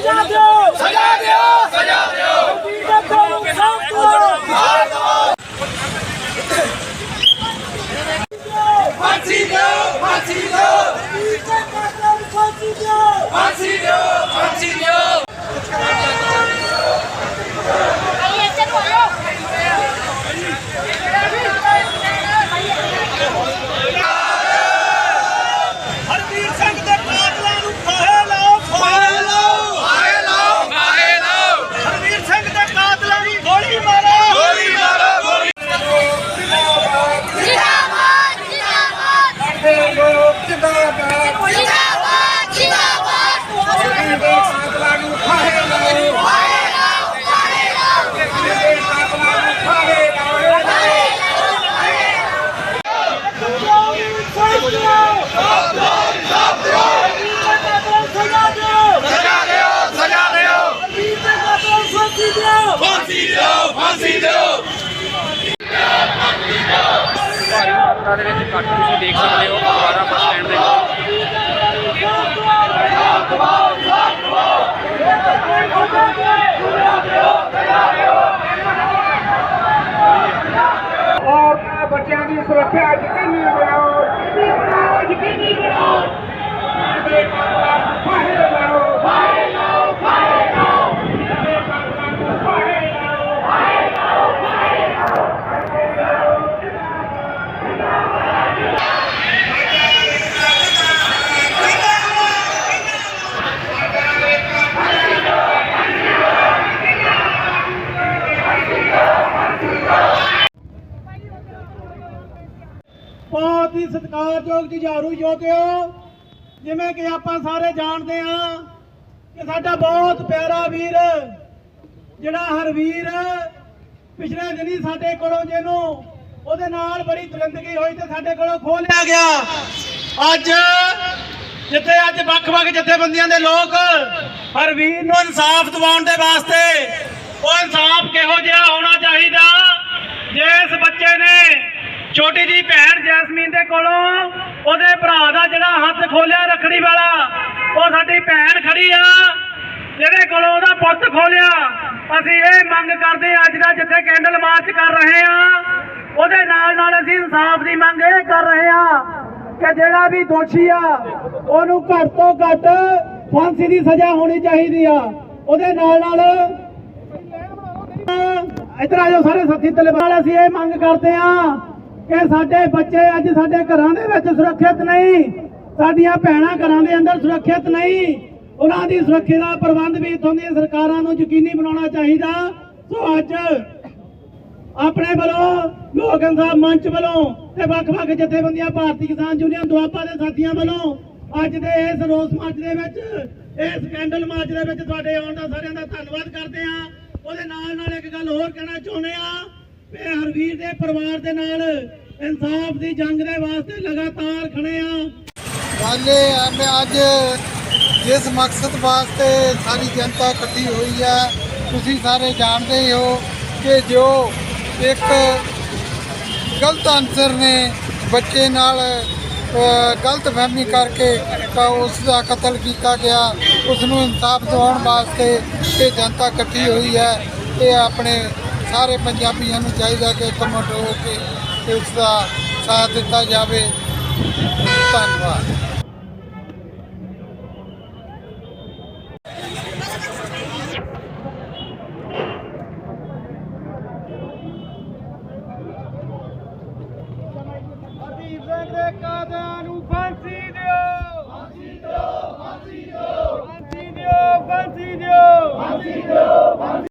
ਵੀਰ ਦੇ ਕਾਤਲਾਂ ਨੂੰ ਸਜ਼ਾ ਦਿਓ ਸਜ਼ਾ ਦਿਓ ਸਜ਼ਾ ਦਿਓ ਵੀਰ ਦੇ ਕਾਤਲਾਂ ਨੂੰ ਸਾਫ਼ ਕਰੋ ਫਾਂਸੀ ਦਿਓ ਫਾਂਸੀ ਦਿਓ ਵੀਰ ਦੇ ਕਾਤਲਾਂ ਨੂੰ ਫਾਂਸੀ ਦਿਓ ਫਾਂਸੀ ਦਿਓ ਫਾਂਸੀ ਦਿਓ ਹਰਵੀਰ ਸਿੰਘ ਦੇ ਕਾਤਲਾਂ ਨੂੰ ਫਾਹੇ ਲਾਓ ਫਾਹੇ ਲਾਓ ਮਾਰੇ ਲਾਓ ਮਾਰੇ ਲਾਓ ਹਰਵੀਰ ਸਿੰਘ ਦੇ ਕਾਤਲਾਂ ਨੂੰ ਗੋਲੀ ਮਾਰੋ ਗੋਲੀ ਮਾਰੋ ਗੋਲੀ ਜਿੰਦਾਬਾਦ ਜਿੰਦਾਬਾਦ ਸਾਡੇ ਲੋਕ ਜਿੰਦਾਬਾਦ ਜਿੰਦਾਬਾਦ ਜਿੰਦਾਬਾਦ ਹਰਵੀਰ ਦੇ ਕਾਤਲਾਂ ਨੂੰ ਫਾਹੇ ਲਾਓ ਫਾਹੇ ਲਾਓ ਫਾਹੇ ਲਾਓ ਹਰਵੀਰ ਦੇ ਕਾਤਲਾਂ ਨੂੰ ਫਾਹੇ ਲਾਓ ਸਾਫ਼ ਦਿਓ ਸਾਫ਼ ਦਿਓ ਹਰਵੀਰ ਦੇ ਕਾਤਲਾਂ ਨੂੰ ਸਜ਼ਾ ਦਿਓ ਸਜ਼ਾ ਦਿਓ ਸਜ਼ਾ ਦਿਓ ਹਰਵੀਰ ਦੇ ਕਾਤਲਾਂ ਨੂੰ ਫਾਂਸੀ ਦਿਓ ਫਾਂਸੀ ਦਿਓ ਫਾਂਸੀ ਦਿਓ ਭਾਰੀ ਮਾਤਰਾ ਦੇ ਵਿੱਚ ਇਕੱਠ ਤੁਸੀਂ ਦੇਖ ਸਕਦੇ ਹੋ, ਫਗਵਾੜਾ ਬੱਸ ਸਟੈਂਡ ਦੇ ਕੋਲ ਬੱਚਿਆਂ ਦੀ ਸੁਰੱਖਿਆ ਬਹੁਤ ਹੀ ਸਤਿਕਾਰਯੋਗ ਜੁਝਾਰੂ ਯੋਧਿਓ, ਜਿਵੇਂ ਕਿ ਆਪਾਂ ਸਾਰੇ ਜਾਣਦੇ ਹਾਂ ਕਿ ਸਾਡਾ ਬਹੁਤ ਪਿਆਰਾ ਵੀਰ, ਜਿਹੜਾ ਹਰਵੀਰ ਪਿਛਲੇ ਦਿਨੀ ਸਾਡੇ ਕੋਲੋਂ ਜਿਹਨੂੰ ਉਹਦੇ ਨਾਲ ਬੜੀ ਦਰਿੰਦਗੀ ਹੋਈ ਤੇ ਸਾਡੇ ਕੋਲੋਂ ਖੋਹ ਲਿਆ ਗਿਆ। ਅੱਜ ਜਿੱਥੇ ਅੱਜ ਵੱਖ-ਵੱਖ ਜਥੇਬੰਦੀਆਂ ਦੇ ਲੋਕ ਹਰਵੀਰ ਨੂੰ ਇਨਸਾਫ ਦਿਵਾਉਣ ਦੇ ਵਾਸਤੇ, ਉਹ ਇਨਸਾਫ ਕਿਹੋ ਜਿਹਾ ਹੋਣਾ ਚਾਹੀਦਾ ਜਿਸ ਬੱਚੇ ਨੇ ਛੋਟੀ ਜੀ ਭੈਣ ਜੈਸਮੀਨ ਦੇ ਕੋਲੋਂ ਉਹਦੇ ਭਰਾ ਦਾ ਜਿਹੜਾ ਹੱਥ ਖੋਲਿਆ ਰੱਖੜੀ ਵਾਲਾ, ਉਹ ਸਾਡੀ ਭੈਣ ਖੜੀ ਆ, ਜਿਹਦੇ ਕੋਲੋਂ ਉਹਦਾ ਪੁੱਤ ਖੋਲਿਆ। ਅਸੀਂ ਇਹ ਮੰਗ ਕਰਦੇ ਅੱਜ ਦਾ ਜਿੱਥੇ ਕੈਂਡਲ ਮਾਰਚ ਕਰ ਰਹੇ ਆ, ਉਹਦੇ ਨਾਲ ਨਾਲ ਅਸੀਂ ਇਨਸਾਫ ਦੀ ਮੰਗ ਇਹ ਕਰ ਰਹੇ ਆ ਕਿ ਜਿਹੜਾ ਵੀ ਦੋਸ਼ੀ ਆ, ਉਹਨੂੰ ਘੱਟ ਤੋਂ ਘੱਟ ਫਾਂਸੀ ਦੀ ਸਜ਼ਾ ਹੋਣੀ ਚਾਹੀਦੀ ਆ। ਉਹਦੇ ਨਾਲ ਨਾਲ ਇੱਧਰ ਆ ਸਾਰੇ ਸਾਥੀ ਤਲਵਾਲ ਅਸੀਂ ਇਹ ਮੰਗ ਕਰਦੇ ਆ ਕਿ ਸਾਡੇ ਬੱਚੇ ਅੱਜ ਸਾਡੇ ਘਰਾਂ ਦੇ ਵਿੱਚ ਸੁਰੱਖਿਅਤ ਨਹੀਂ, ਸਾਡੀਆਂ ਭੈਣਾਂ ਘਰਾਂ ਦੇ ਅੰਦਰ ਸੁਰੱਖਿਅਤ ਨਹੀਂ, ਉਹਨਾਂ ਦੀ ਸੁਰੱਖਿਆ ਦਾ ਪ੍ਰਬੰਧ ਵੀ ਇੱਥੋਂ ਦੀਆਂ ਸਰਕਾਰਾਂ ਨੂੰ ਯਕੀਨੀ ਬਣਾਉਣਾ ਚਾਹੀਦਾ। ਸੋ ਅੱਜ ਆਪਣੇ ਵੱਲੋਂ ਲੋਕ ਇਨਸਾਫ ਮੰਚ ਵੱਲੋਂ ਤੇ ਵੱਖ-ਵੱਖ ਜਥੇਬੰਦੀਆਂ, ਭਾਰਤੀ ਕਿਸਾਨ ਯੂਨੀਅਨ, ਦੁਆਬਾ ਦੇ ਸਾਥੀਆਂ ਵੱਲੋਂ ਅੱਜ ਦੇ ਇਸ ਰੋਸ ਮਾਰਚ ਦੇ ਵਿੱਚ, ਇਸ ਕੈਂਡਲ ਮਾਰਚ ਦੇ ਵਿੱਚ ਤੁਹਾਡੇ ਆਉਣ ਦਾ ਸਾਰਿਆਂ ਦਾ ਧੰਨਵਾਦ ਕਰਦੇ ਹਾਂ। ਉਹਦੇ ਨਾਲ ਨਾਲ ਇੱਕ ਗੱਲ ਹੋਰ ਕਹਿਣਾ ਚਾਹੁੰਦੇ ਆ ਵੀ ਹਰਵੀਰ ਦੇ ਪਰਿਵਾਰ ਦੇ ਨਾਲ ਇਨਸਾਫ ਦੀ ਜੰਗ ਦੇ ਵਾਸਤੇ ਲਗਾਤਾਰ ਖੜੇ ਆ। ਵਾਲੇ ਮੈਂ ਅੱਜ ਜਿਸ ਮਕਸਦ ਵਾਸਤੇ ਸਾਰੀ ਜਨਤਾ ਇਕੱਠੀ ਹੋਈ ਹੈ, ਤੁਸੀਂ ਸਾਰੇ ਜਾਣਦੇ ਹੀ ਹੋ ਕਿ ਜੋ ਇੱਕ ਗਲਤ ਅਨਸਰ ਨੇ ਬੱਚੇ ਨਾਲ ਗਲਤ ਫਹਿਮੀ ਕਰਕੇ ਤਾਂ ਉਸ ਦਾ ਕਤਲ ਕੀਤਾ ਗਿਆ ਉਸ ਨੂੰ ਇਨਸਾਫ ਦਿਵਾਉਣ ਵਾਸਤੇ ਇਹ ਜਨਤਾ ਇਕੱਠੀ ਹੋਈ ਹੈ। ਇਹ ਆਪਣੇ ਸਾਰੇ ਪੰਜਾਬੀਆਂ ਨੂੰ ਚਾਹੀਦਾ ਕਿ ਇਕਮਠ ਹੋ ਕੇ ਇਸ ਦਾ ਸਾਥ ਦਿੱਤਾ ਜਾਵੇ। ਧੰਨਵਾਦ। ਹਰਦੀਪ ਨੂੰ ਫਾਂਸੀ ਦਿਓ ਫਾਂਸੀ ਦਿਓ ਫਾਂਸੀ ਦਿਓ ਫਾਂਸੀ ਦਿਓ ਫਾਂਸੀ ਦਿਓ ਫਾਂਸੀ ਦਿਓ